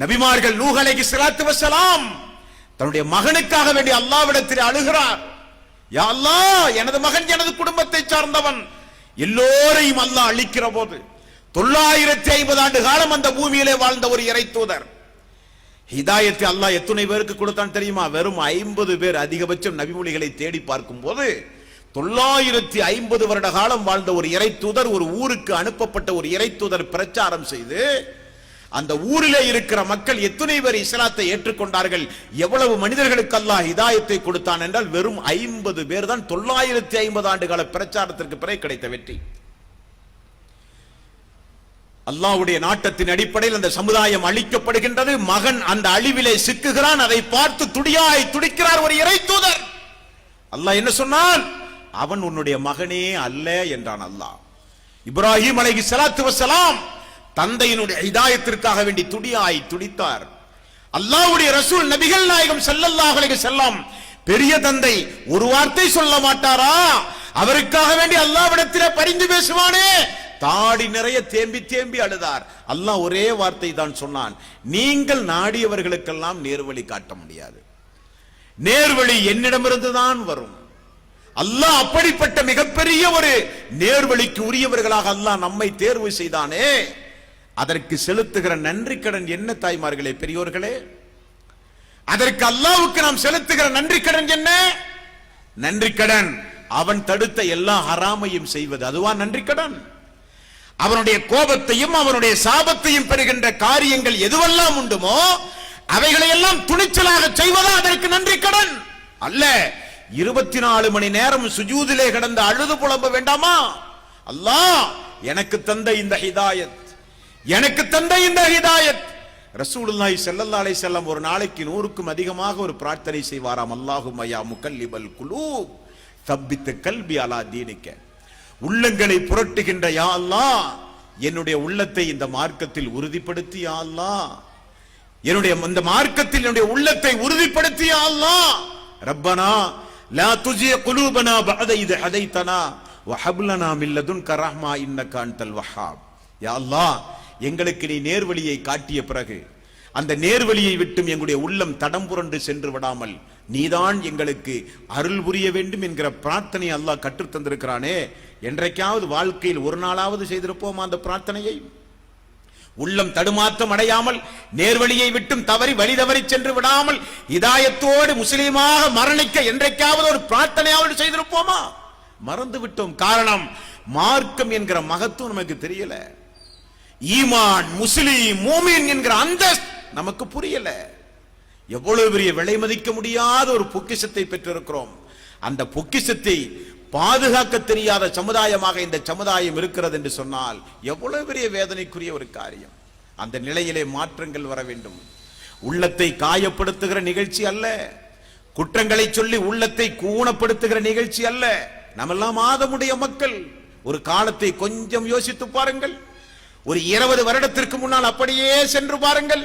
நபிமார்கள் நூகலைக்கு சிலாத்து வசலாம் தன்னுடைய மகனுக்காக வேண்டி அல்லாவிடத்தில் அழுகிறார். யா அல்லாஹ் எனது மகன் எனது குடும்பத்தை சார்ந்தவன். எல்லோரையும் அல்லாஹ் அழிக்கிற போது தொள்ளாயிரத்தி ஐம்பது ஆண்டு காலம் அந்த பூமியிலே வாழ்ந்த ஒரு இறை தூதர். ஹிதாயத்தை அல்லாஹ் எத்தனை பேருக்கு கொடுத்தான் தெரியுமா? வெறும் ஐம்பது பேர் அதிகபட்சம் நபிமொழிகளை தேடி பார்க்கும் போது தொள்ளாயிரத்தி ஐம்பது வருட காலம் வாழ்ந்த ஒரு இறை தூதர் ஒரு ஊருக்கு அனுப்பப்பட்ட ஒரு இறை தூதர் பிரச்சாரம் செய்து அந்த ஊரிலே இருக்கிற மக்கள் எத்தனை பேர் இஸ்லாத்தை ஏற்றுக்கொண்டார்கள்? எவ்வளவு மனிதர்களுக்கு அல்லாஹ் ஹிதாயத்தை கொடுத்தான் என்றால் வெறும் ஐம்பது பேர் தான் தொள்ளாயிரத்தி ஐம்பது ஆண்டு கால பிரச்சாரத்திற்கு பிறகு கிடைத்த வெற்றி. அல்லாஹ்வுடைய நாட்டத்தின் அடிப்படையில் அந்த சமுதாயம் அழிக்கப்படுகின்றது. மகன் அந்த அழிவிலே சிக்குகிறான் அதை பார்த்து துடியாய் துடிக்கிறார் ஒரு இறை தூதர். அல்லாஹ் என்ன சொன்னான்? அவன் உன்னுடைய மகனே அல்ல என்றான் அல்லாஹ். இப்ராஹிம் அலைகி சலாத்து வசலாம் தந்தையினுடைய இதாயத்திற்காக வேண்டி துடியாய் துடித்தார். அல்லாவுடைய ரசூல் நபிகள் நாயகம் ஸல்லல்லாஹு செல்லம் பெரிய தந்தை ஒரு வார்த்தை சொல்ல மாட்டாரா? அவருக்காக வேண்டி அல்லாஹ்விடத்திலே பரிந்து பேசுவானே? தாடி நிறைய தேம்பி தேம்பி அழுதார். அல்லாஹ் ஒரே வார்த்தை தான் சொன்னான். நீங்கள் நாடியவர்களுக்கெல்லாம் நேர்வழி காட்ட முடியாது. நேர்வழி என்னிடமிருந்து தான் வரும். அல்லாஹ் அப்படிப்பட்ட மிகப்பெரிய ஒரு நேர்வழிக்கு உரியவர்களாக அல்லாஹ் நம்மை தேர்வு செய்தானே? அதற்கு செலுத்துகிற நன்றி கடன் என்ன தாய்மார்களே பெரியோர்களே? அதற்கு அல்லாவுக்கு நாம் செலுத்துகிற நன்றி கடன் என்ன? நன்றி கடன் அவன் தடுத்த எல்லா ஹராமையும் செய்வது. அதுவா நன்றி கடன் அவனுடைய கோபத்தையும் அவனுடைய சாபத்தையும் பெறுகின்ற காரியங்கள் எதுவெல்லாம் உண்டுமோ அவைகளை எல்லாம் துணிச்சலாக செய்வதா அதற்கு நன்றி கடன் அல்ல. இருபத்தி நாலு மணி நேரம் சுஜூதிலே கிடந்து அழுது புலம்ப வேண்டாமா? அல்லாஹ் எனக்கு தந்த இந்த ஹிதாயத். எனக்கு தந்த இந்த ஹிதாயத். ரசூலுல்லாஹி ஸல்லல்லாஹு அலைஹி வஸல்லம் ஒரு நாளைக்கு நூறுக்கும் அதிகமாக ஒரு பிரார்த்தனை செய்வாராம். அல்லாஹும் யா முகல்லிபல் குலூப் தப்பித்த கல்வி அலா தீனிக்க. உள்ளங்களை புரட்டுகின்ற யா அல்லாஹ் என்னுடைய உள்ளத்தை இந்த மார்க்கத்தில் உறுதிப்படுத்தி யா அல்லாஹ். என்னுடைய இந்த மார்க்கத்தில் என்னுடைய உள்ளத்தை உறுதிப்படுத்தி யா அல்லாஹ். ரப்பனா லா துஜிய குலூபனா பஅத இத ஹதைத்தனா வஹப் லனா மின் லதுன்க இன்னக அன்தல் வஹாப். யா அல்லாஹ் எங்களுக்கு நீ நேர்வழியை காட்டிய பிறகு அந்த நேர்வழியை விட்டும் எங்களுடைய உள்ளம் தடம் புரண்டு சென்று விடாமல் நீதான் எங்களுக்கு அருள் புரிய வேண்டும் என்கிற பிரார்த்தனை அல்லாஹ் கற்றுத்தந்திருக்கிறானே என்றைக்காவது வாழ்க்கையில் ஒரு நாளாவது செய்திருப்போமா அந்த பிரார்த்தனையை? உள்ளம் தடுமாற்றம் அடையாமல் நேர்வழியை விட்டும் தவறி வழி தவறி சென்று விடாமல் இதாயத்தோடு முஸ்லீமாக மரணிக்க என்றைக்காவது ஒரு பிரார்த்தனையாவது செய்திருப்போமா? மறந்து விட்டோம் காரணம் மார்க்கம் என்கிற மகத்துவம் நமக்கு தெரியல. ஈமான் முஸ்லீம் மூமின் என்கிற அந்த நமக்கு புரியல. எவ்வளவு பெரிய விலை மதிக்க முடியாத ஒரு பொக்கிஷத்தை பெற்றிருக்கிறோம். அந்த பொக்கிஷத்தை பாதுகாக்க தெரியாத சமுதாயமாக இந்த சமுதாயம் இருக்கிறது என்று சொன்னால் எவ்வளவு பெரிய வேதனைக்குரிய ஒரு காரியம். அந்த நிலையிலே மாற்றங்கள் வர வேண்டும். உள்ளத்தை காயப்படுத்துகிற நிகழ்ச்சி அல்ல. குற்றங்களை சொல்லி உள்ளத்தை கூணப்படுத்துகிற நிகழ்ச்சி அல்ல. நம்மெல்லாம் ஆதமுடைய மக்கள். ஒரு காலத்தை கொஞ்சம் யோசித்து பாருங்கள். ஒரு இருபது வருடத்திற்கு முன்னால் அப்படியே சென்று பாருங்கள்.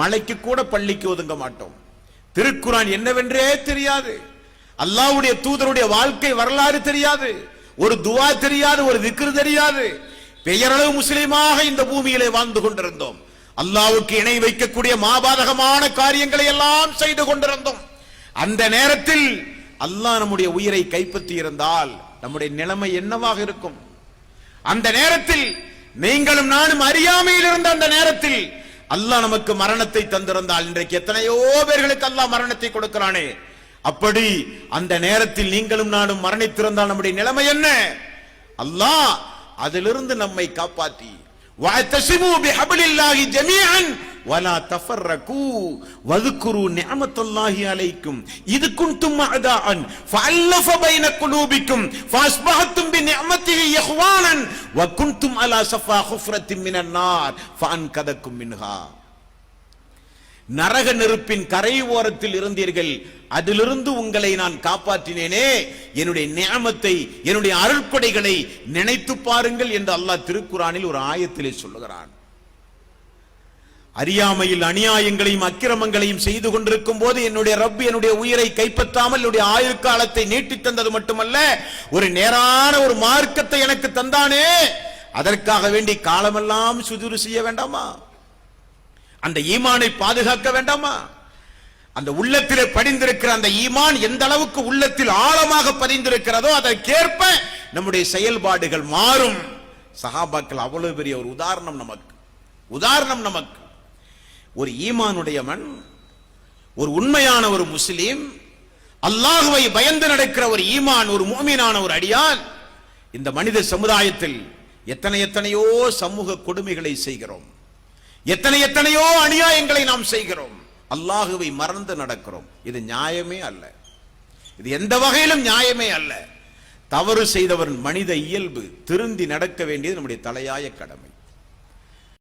மலைக்கு கூட பள்ளிக்கு ஒதுங்க மாட்டோம். திருக்குரான் என்னவென்றே தெரியாது. அல்லாஹ்வுடைய தூதருடைய வாழ்க்கை வரலாறு தெரியாது. ஒரு துவா தெரியாது ஒரு திக்ரு தெரியாது. பெயரளவு முஸ்லீமாக இந்த பூமியிலே வாழ்ந்து கொண்டிருந்தோம். அல்லாவுக்கு இணை வைக்கக்கூடிய மாபாதகமான காரியங்களை எல்லாம் செய்து கொண்டிருந்தோம். அந்த நேரத்தில் அல்லாஹ் நம்முடைய உயிரை கைப்பற்றி இருந்தால் நம்முடைய நிலைமை என்னவாக இருக்கும்? அந்த நேரத்தில் நீங்களும் நானும் அறியாமையில் இருந்த அந்த நேரத்தில் அல்லாஹ் நமக்கு மரணத்தை தந்திருந்தால் இன்றைக்கு எத்தனையோ பேர்களுக்கு அல்லாஹ் மரணத்தை கொடுக்கிறானே. அப்படி அந்த நேரத்தில் நீங்களும் நானும் மரணித்திருந்தால் நம்முடைய நிலைமை என்ன? அல்லாஹ் அதிலிருந்து நம்மை காப்பாற்றி وَاعْتَصِمُوا بِحَبْلِ اللَّهِ جَمِيعًا وَلَا تَفَرَّقُوا. وَاذْكُرُوا نِعْمَةَ اللَّهِ عَلَيْكُمْ. إِذْ كُنْتُمْ أَعْدَاءً فَأَلَّفَ بَيْنَ قُلُوبِكُمْ فَأَصْبَحْتُمْ بِنِعْمَتِهِ إِخْوَانًا وَكُنْتُمْ عَلَى شَفَا حُفْرَةٍ مِنَ النَّارِ فَأَنْقَذَكُم مِّنْهَا. நரக நெருப்பின் கரை ஓரத்தில் இருந்தீர்கள். அதிலிருந்து உங்களை நான் காப்பாற்றினேனே. என்னுடைய நியமத்தை என்னுடைய அருள்படைகளை நினைத்து பாருங்கள் என்று அல்லாஹ் திருக்குறானில் ஒரு ஆயத்திலே சொல்லுகிறான். அறியாமையில் அநியாயங்களையும் அக்கிரமங்களையும் செய்து கொண்டிருக்கும் போது என்னுடைய ரப் என்னுடைய உயிரை கைப்பற்றாமல் என்னுடைய ஆயுள் காலத்தை நீட்டி தந்தது மட்டுமல்ல ஒரு நேரான ஒரு மார்க்கத்தை எனக்கு தந்தானே. அதற்காக வேண்டி காலமெல்லாம் சுதுரு செய்ய வேண்டாமா? அந்த ஈமானை பாதுகாக்க வேண்டாமா? அந்த உள்ளத்திலே படிந்திருக்கிற அந்த ஈமான் எந்த அளவுக்கு உள்ளத்தில் ஆழமாக பதிந்திருக்கிறதோ அதற்கேற்ப நம்முடைய செயல்பாடுகள் மாறும். சஹாபாக்கள் அவ்வளவு பெரிய ஒரு உதாரணம் நமக்கு. உதாரணம் நமக்கு. ஒரு ஈமானுடையவன் ஒரு உண்மையான ஒரு முஸ்லீம் அல்லாஹுவை பயந்து நடக்கிற ஒரு ஈமான் ஒரு மூமினான ஒரு அடியான் இந்த மனித சமுதாயத்தில் எத்தனை எத்தனையோ சமூக கொடுமைகளை செய்கிறோம். எத்தனை எத்தனையோ அநியாயங்களை நாம் செய்கிறோம். அல்லாஹுவை மறந்து நடக்கிறோம். இது நியாயமே அல்ல. இது எந்த வகையிலும் நியாயமே அல்ல. தவறு செய்தவர் மனித இயல்பு திருந்தி நடக்க வேண்டியது நம்முடைய தலையாய கடமை.